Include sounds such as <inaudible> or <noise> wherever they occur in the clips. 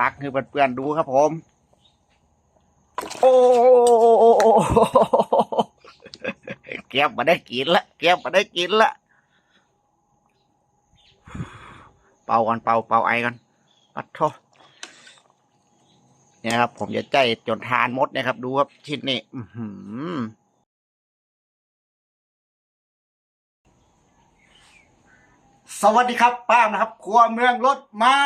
ตักให้เพื่อนๆดูครับผม โอ้เก็บมาได้กินละเก็บมาได้กินละเป่ากันเป่าเป่าไอกันปัดโทเนี่ยครับ ผมจะใจจนทานหมดนะครับ ดูครับชิ้นนี้อื้อหือสวัสดีครับป้ามนะครับครัวเมืองรถมา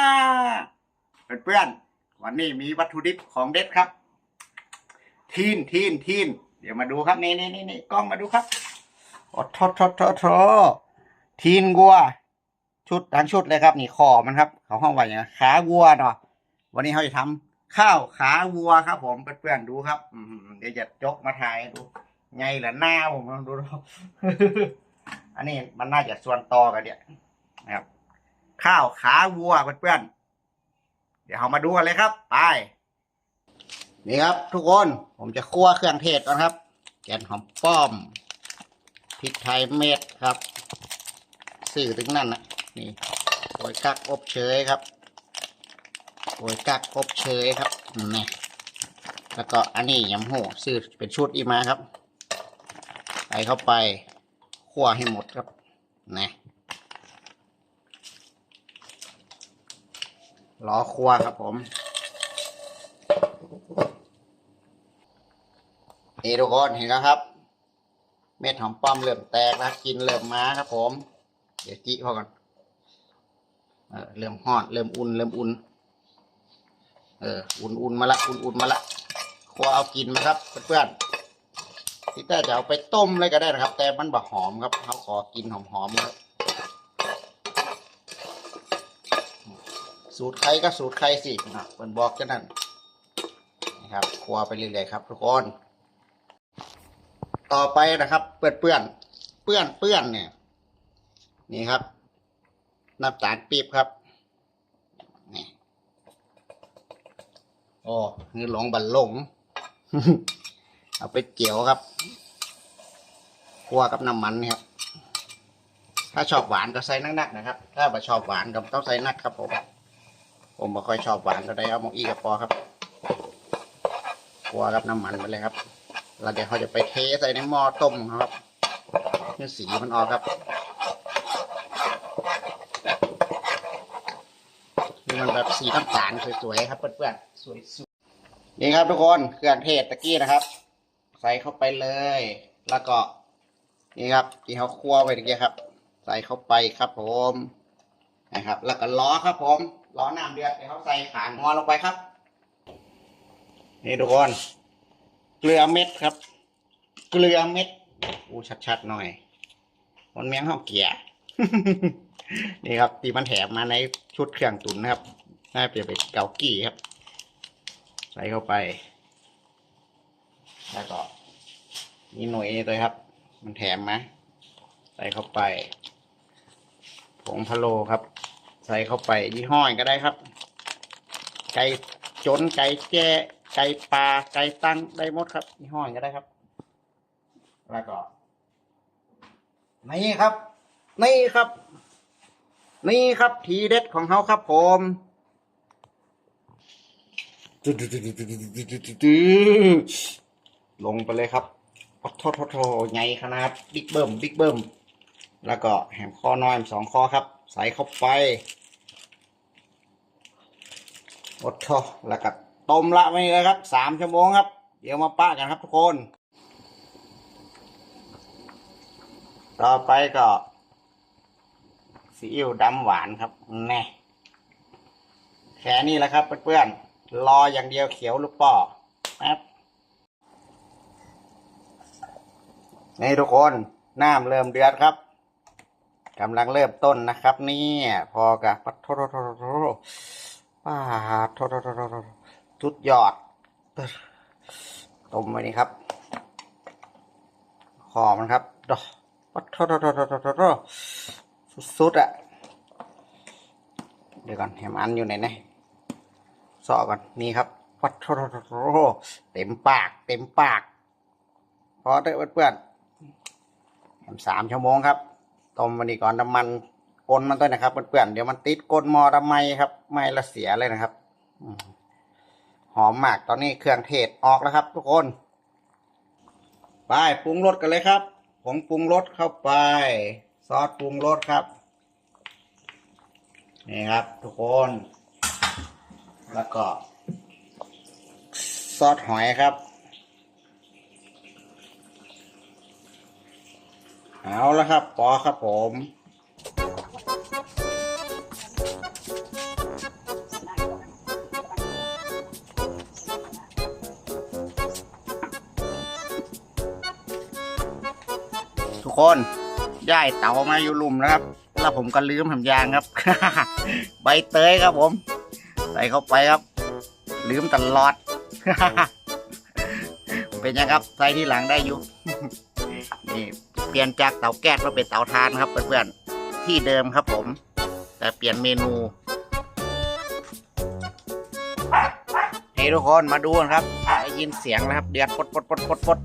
เพื่อนๆวันนี้มีวัตถุดิบของเด็ดครับ ทีนทีนทีนเดี๋ยวมาดูครับนี่นี่นี่นี่กล้องมาดูครับโอ้ทอทอทอทอทีนวัว ชุดทั้งชุดเลยครับ นี่คอมันครับ เขาห้องไว้อย่างขาวัวเนาะวันนี้เขาจะทำข้าวขาวัวครับ ผมเพื่อนๆดูครับอืเดี๋ยวจะยกมาถ่ายดูไงเหรอหน้าผมลองดูอันนี้มันน่าจะส่วนต่อกันเนี่ยนะครับ ข้าวขาวัวเพื่อนๆ เดี๋ยวเรามาดูกันเลยครับ ไป นี่ครับ ทุกคน ผมจะคั่วเครื่องเทศก่อนครับ แกนหอมป้อม พริกไทยเม็ดครับ สื่อถึงนั่นนะนี่โอยกักอบเชยครับโอยกักอบเชยครับนี่แล้วก็อันนี้ยำหูซื้อเป็นชุดอีมาครับใส่เข้าไปคั่วให้หมดครับนี่ ล้อครัวครับผม นี่ทุกคนเห็นแล้วครับ เม็ดหอมป้อมเริ่มแตกแล้วกินเริ่มมาครับผม เดี๋ยวจิพอก่อนเออเริ่มฮอดเริ่มอุ่น เริ่มอุ่น เออ อุ่นอุ่นมาละ อุ่นอุ่นมาละครัวเอากินมาครับเพื่อนๆที่แต่จะเอาไปต้มเลยก็ได้นะครับ แต่มันบะหอมครับเขาขอกินหอมๆครับ สูตรใครก็สูตรใครสินะเปินบอกกันนั่นนะครับครัวไปเรื่อยๆครับทุกคนต่อไปนะครับเปื้อนเปื้อนเปื้อนเปื้อนเนี่ย นี่ครับน้ำตาลปี๊บครับนี่โอ้นี่หลงบันหลง เอาไปเจียวครับคั่วกับน้ำมันนี่ครับถ้าชอบหวานก็ใส่นักๆนะครับ ถ้าไม่ชอบหวานก็ต้องใส่นักครับผม ผมไม่ค่อยชอบหวานก็ได้เอาหมกอีกับปอครับกัวกับน้ำมันไปเลยครับแล้วเดี๋ยวเขาจะไปเทใส่ในหม้อต้มครับเนี่สีมันออกครับนี่มันแบบสีน้ำตาลสวยๆครับเพื่อนๆสวยสุดนี่ครับทุกคนเครื่องเทศตะกี้นะครับ ใส่เข้าไปเลย แล้วก็นี่ครับที่เขาคั่วไว้ตะกี้ครับ ใส่เข้าไปครับผมนะครับ แล้วก็ล้อครับผม ล้อน้ำเดือดเดี๋ยวเขาใส่ขางงอลงไปครับ นี่ทุกคนเกลือเม็ดครับ เกลือเม็ดอู้ชัดๆหน่อยมันเมียงห้องเกียร์นี่ครับตีมันแถมมาในชุดเครื่องตุ๋นนะครับ น่าจะเป็นเกากี่ครับ ใส่เข้าไป แล้วก็นี่หน่วยตัวครับ มันแถมมาใส่เข้าไปผงพะโลครับ ใส่เข้าไปยี่ห้อยก็ได้ครับ ไก่จนไก่แจ้ไก่ปลาไก่ตั้งได้หมดครับยี่ห้อยก็ได้ครับ แล้วก็นี่ครับ นี่ครับ นี่ครับทีเด็ดของเขาครับผมลงไปเลยครับโอ้โทษโทษโทษใหญ่ขนาดบิ๊กเบิ้มบิ๊กเบิ้มแล้วก็แหมข้อน้อยสองข้อครับ ใส่เข้าไปอดทอแล้วก็ต้มละไว้เลยครับสามชั่วโมงครับ เดี๋ยวมาป้ากันครับทุกคน ต่อไปก็ซีอิ๊วดำหวานครับแน่แค่นี้แหละครับเพื่อนๆรออย่างเดียวเขียวลูกป่อแป๊บนี่ทุกคนน้ำเริ่มเดือดครับ กำลังเริ่มต้นนะครับ เนี่ยพอกับปัดโทโทโทโทโทป้าโทโทโทโททุดยอดต้มไว้นี่ครับหอมมันครับดอกปัดทโทโทโทโทโทโทสุดๆอะเดี๋ยวก่อนแหมอันอยู่ไหนเนี่ยสอก่อนนี่ครับปัดทโทโทโทเต็มปาก เต็มปากพอเถอเพื่อนๆทำสามชั่วโมงครับ ต้มมันนี้ก่อนน้ำมันกลนมันด้วยนะครับเพื่อนๆเดี๋ยวมันติดก้นมอทำไมครับ ไม่ละเสียเลยนะครับหอมมากตอนนี้เครื่องเทศออกแล้วครับ ทุกคนไปปรุงรสกันเลยครับผงปรุงรสเข้าไป ซอสปรุงรสครับ นี่ครับ ทุกคน แล้วก็ ซอสหอยครับ เอาแล้วครับปอครับผมทุกคนย่ายเต๋ามาอยู่ลุมนะครับ แล้วผมก็ลืมทำยางครับ ใบเตยครับผม ใส่เข้าไปครับ ลืมตลอด เป็นยังครับ ใส่ที่หลังได้อยู่ นี่ เปลี่ยนจากเตาแก๊สมาเป็นเตาถ่านครับเพื่อนๆที่เดิมครับผม แต่เปลี่ยนเมนูเฮ้ทุกคนมาดูกันครับได้ยินเสียงนะครับ เดือดปดปดปดปดปด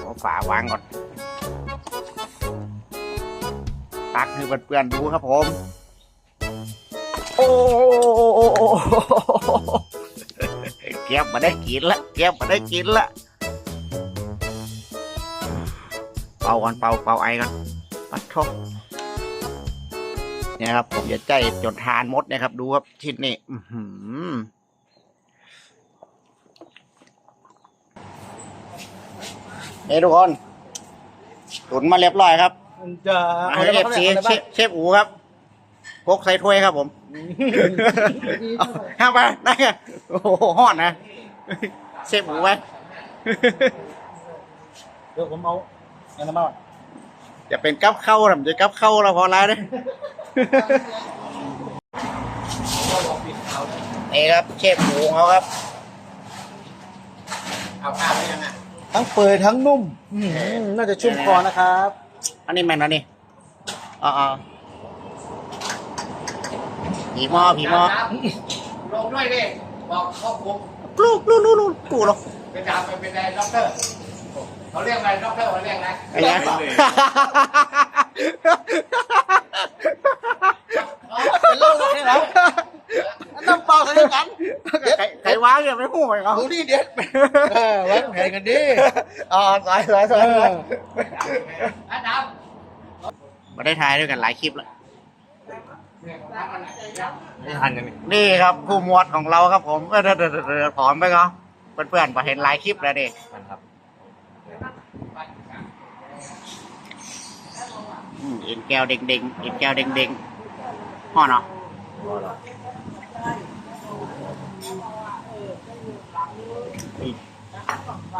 เอาฝาวางก่อนตักให้เพื่อนๆดูครับผม โอ้เก็บมาได้กินละเก็บมาได้กินละ เป่าก่อนเป่าเป่าไอก่อนปัดทบเนี่ยครับผมจะใจจนทานหมดนะครับ ดูครับชิ้นนี้อื้อหือนี่ทุกคนตุนมาเรียบร้อยครับมันจะมาเอาให้ได้เอฟปะซีเอาได้เชปะฟเชฟอูครับพกใส่ถ้วยครับผมเอาห้ามไปได้ไงโอ้โหฮอดนะเชฟอูไว้เดี๋ยวผมเอา อันนั้นมาก่อนจะเป็นกับเข้าหรือจะกับเข้าเราพอแล้วเนี่ยนี่ครับเชฟหมูของเขาครับ เอาข้าวได้ยังไงทั้งเปื่อยทั้งนุ่มอื้อหือน่าจะชุ่มคอนะครับ อันนี้แมนอันนี้อ๋ออ๋อผีหมอผีหมอลงด้วยดิบอกครอบครัวลูกลูกลูกลูกกูเหรอเป็นดาวเป็นเป็นอะไรด็อกเตอร์ เขาเรียกอะไรด็อกเตอร์เขาเรียกอะไรไอ้ยังเป็นโรคอะไรเหรอน้ำเปล่าใส่กันใครใครว้างอย่าไม่พูดไปเขาดูนี่เด็ดเออวางแผนกันดิอ๋อสายสายสายสายอาดามมาได้ถ่ายด้วยกันหลายคลิปแล้วไม่ทันยังไงนี่ครับผู้หมวดของเราครับผมเออเดี๋ยวเดี๋ยวเดี๋ยวถอนไปเนาะเพื่อนๆมาเห็นหลายคลิปแล้วดิครับ อืมเอ็นแก้วเด้งเด้งๆเอ็นแก้วเด้งเด้งๆห่อเนาะนี่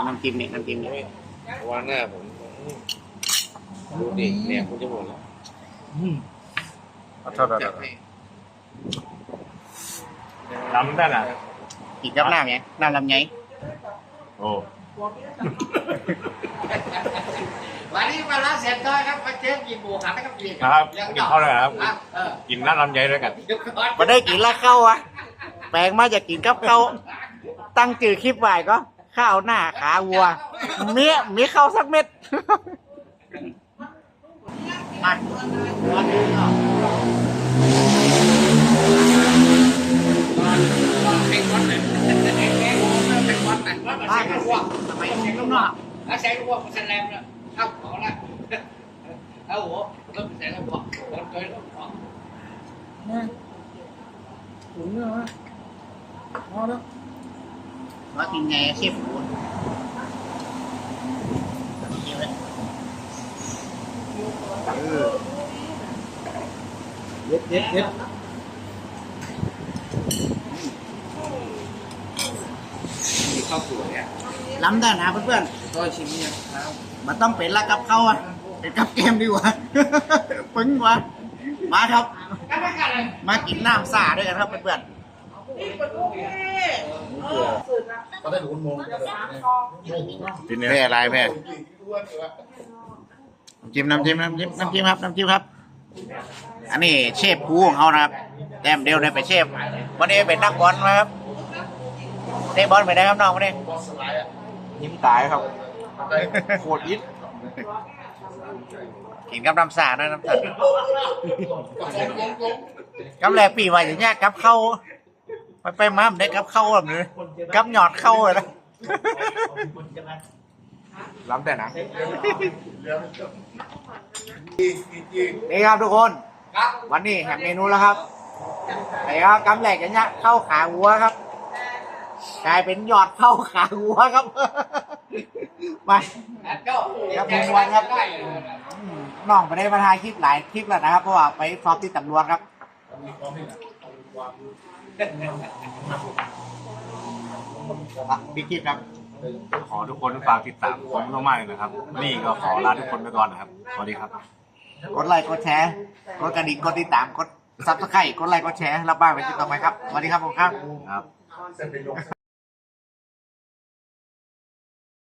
น้ำจิ้มนี่น้ำจิ้มนี่วันหน้าผมดูดิเนี่ยคุณจะหมดแล้วอืมขอโทษขอโทจัษบให้ลำได้น่ะกินกับน้ำไงน้ำลำไยโอ้ วันนี้มาล้างเสร็จด้วยครับมาเชฟกินหมูหันนะครับกินครับกินข้าวเลยครับอะเออกินน้ำลำไยด้วยกันเดี๋ยวก่อนมาได้กินละข้าวอะแปลงมาจะกินกับข้าวตั้งจื่อคลิปไว้ก็ข้าวหน้าขาวัว เมียมีข้าวสักเม็ดมันวันนี้ก็เป็นวันไหนเป็นวันไหนวันไหนบ้าใส่กันพวกทำไมเสียงลูกนอกแล้วใส่พวกมันแสลมแล้วเข้าของละเอาหัวเริ่มใส่แล้วพวกคนเคยแล้วพวกถุงเนื้อพอแล้วว่ากินไงเชฟปูนกินเลยเออเย็ดเย็ดเย็ดมีข้าวสวยอะล้ำได้นะเพื่อนก็ชิมเนี่ 啊好了，哎我我不在那我我在那我。嗯，đúng rồi, <laughs> ngon đó. Má tìm nghề xếp của. Nhiều đấy. Ừ. Biết biết biết. Thì không tuổi à. Lắm ta nào vẫn vẫn. Tôi xin nhé. มันต้องเป็นละกับข้าวอะเป็นกับเกมดีกว่า ปึ้งวะมาครับกันไม่กันเลยมากินน้ำซ่าด้วยกันครับเพื่อนกินๆเนี่ยแม่อะไรแม่น้ำจิ้มน้ำจิ้มน้ำจิ้มน้ำจิ้มครับน้ำจิ้มครับ อันนี้เชฟครูของเขานะครับแต้มเดียวได้ไปเชฟวันนี้เป็นนักบอลมาครับเตะบอลไปได้ครับน้องวันนี้ยิ้มตายครับ โคตรอิดกินกับน้ำสานะน้ำสากำแรกปีว่าอย่างเงี้ยกับเข้าไปไปมาได้กับเข้าแบบนี้กับหยอดเข้าเลยนะล้ำแต่นะนี่ครับทุกคนครับวันนี้แหมเมนูแล้วครับไหนครับกำแหลกกันเนี่ยเข้าขาวัวครับกลายเป็นหยอดเข้าขาวัวครับ มาก็ครับผมวันครับได้น้องไปได้มาถ่ายคลิปหลายคลิปแล้วนะครับ เพราะว่าไปสอบที่ตำรวจครับอะพี่คลิปครับ ขอทุกคนฝากติดตามผมมากๆเลยนะครับ นี่ก็ขอลาทุกคนไปก่อนนะครับ สวัสดีครับ กดไลค์กดแชร์กดกระดิ่งกดติดตามกดซับสไครต์กดไลค์กดแชร์รับบ้างไปติดต่อไหมครับสวัสดีครับผมครับครับ